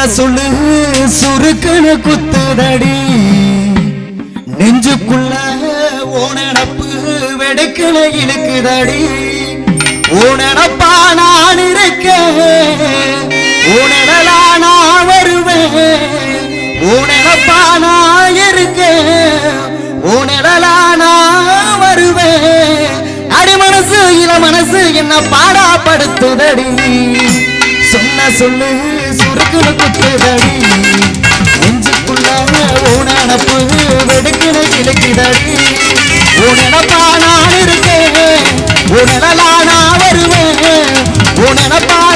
சொன்ன சொல்லு சுருக்குன்னு குத்துதடி. நெஞ்சுக்குள்ள ஓனடப்பு வெடுக்கல இழுக்குதடி. ஓனடப்பா நான் இருக்க ஓனடலா நான் வருவேன். ஓனடப்பா நான் இருக்க ஓனடலா நான் வருவேன். அடி மனசு இள மனசு என்ன பாடாப்படுத்துதடி சொன்ன சொல்லு சுருக்குன்னு குத்துதடி. நெஞ்சுக்குள்ள ஊனப்பு வெடுக்கின கிழக்கிதடி உனப்பா நான் இருக்கேன் உனலா நான் வருவேன்.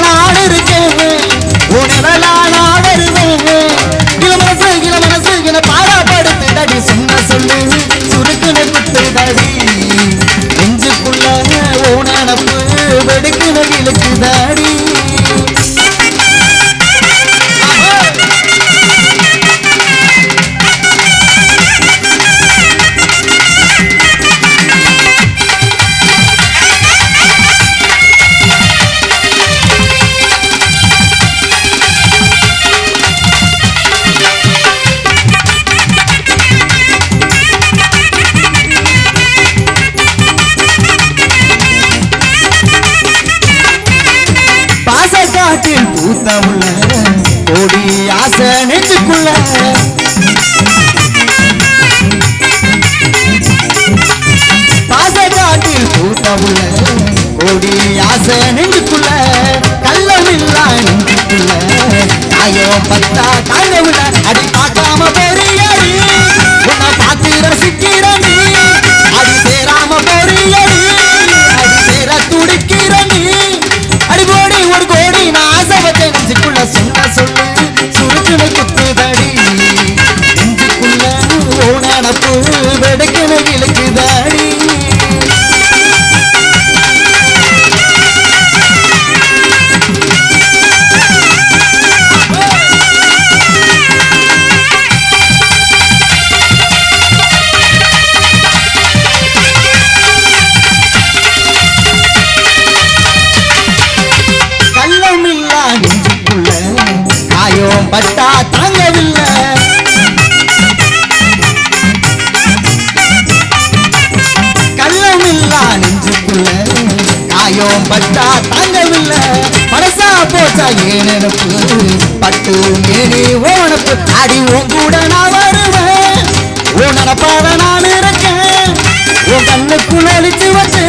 நான் இருக்கேன் உனலா பாசக்காட்டில் உள்ள கோடி ஆசை நெஞ்சுக்குள்ள பாசக்காட்டில் பூத்த உள்ள கோடி ஆசை நெஞ்சுக்குள்ள கள்ளமில்லா நெஞ்சுக்குள்ள காயம் பத்தா காயமில்ல பட்டா தாங்கவில்லை. கள்ளமில்லா நெஞ்சுக்குள்ள காயம் பட்டா தாங்கவில்லை. பழசா போச்சா ஏன் நினப்பு பட்டு மேனி ஓனப்பு அடி உன் கூட நான் வருவேன். உன் நினப்பாத நான் இருக்கேன். உன் கண்ணுக்குள் அழிச்சு வச்சேன்.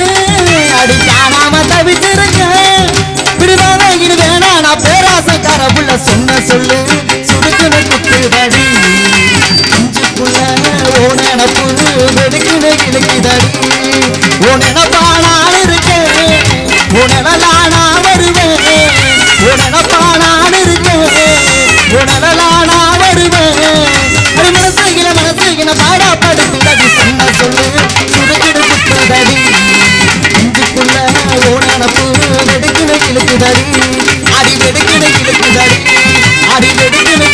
ஓ நினப்பு வெடுக்கிட கிழக்கிதடி ஓ நினப்பானா இருக்கேன் ஓ நிழலானா வருவேன் ஓ நினப்பானா இருக்கேன் ஓ நிழலானா வருவேன் அது மனசுகின மனசுகின பாடாப்படுத்துதடி சொன்ன சொல்லு சுருக்கிடுத்துதடி இஞ்சுக்குள்ள ஓ நினப்பு வெடுக்கிட கிழக்குதடி அடி வெடுக்கிட கிழக்குதடி அடி வெடுக்கிட